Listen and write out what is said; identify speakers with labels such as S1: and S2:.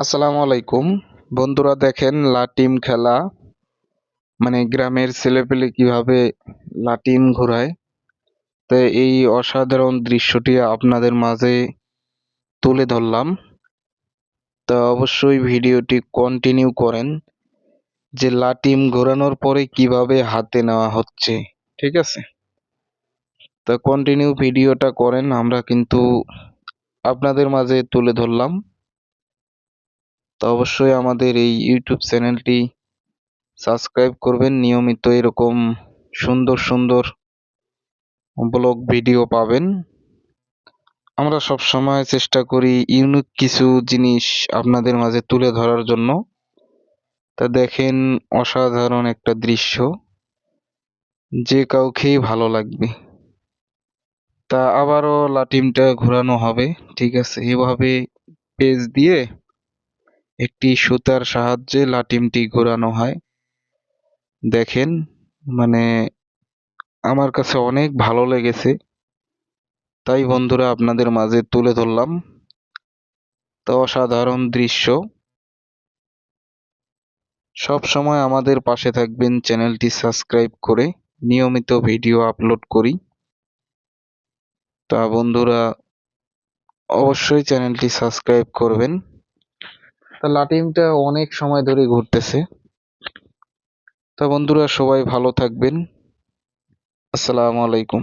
S1: আসসালামু আলাইকুম। বন্ধুরা দেখেন লাটিম খেলা। মানে গ্রামের ছেলেপেলে কীভাবে লাটিম ঘোরায়। তো এই অসাধারণ দৃশ্যটি আপনাদের মাঝে তুলে ধরলাম। তো অবশ্যই ভিডিওটি কন্টিনিউ করেন, যে লাটিম ঘোরানোর পরে কীভাবে হাতে নেওয়া হচ্ছে, ঠিক আছে? তো কন্টিনিউ ভিডিওটা করেন, আমরা কিন্তু আপনাদের মাঝে তুলে ধরলাম। তো অবশ্যই আমাদের এই ইউটিউব চ্যানেলটি সাবস্ক্রাইব করবেন। নিয়মিত এরকম সুন্দর সুন্দর ব্লগ ভিডিও পাবেন। আমরা সব সময় চেষ্টা করি ইউনিক কিছু জিনিস আপনাদের মাঝে তুলে ধরার জন্য। তা দেখেন অসাধারণ একটা দৃশ্য। যে কাউকেই ভালো লাগবে। তা আবারও লাটিমটা ঘোরানো হবে, ঠিক আছে? এভাবে পেজ দিয়ে একটি সুতার সাহায্যে লাটিমটি ঘোরানো হয়। দেখেন মানে আমার কাছে অনেক ভালো লেগেছে। তাই বন্ধুরা, আপনাদের মাঝে তুলে ধরলাম। তো অসাধারণ দৃশ্য। সব সময় আমাদের পাশে থাকবেন, চ্যানেলটি সাবস্ক্রাইব করে নিয়মিত ভিডিও আপলোড করি। তা বন্ধুরা, অবশ্যই চ্যানেলটি সাবস্ক্রাইব করবেন। তা লাটিমটা অনেক সময় ধরে ঘুরতেছে। তা বন্ধুরা সবাই ভালো থাকবেন। আসসালামু আলাইকুম।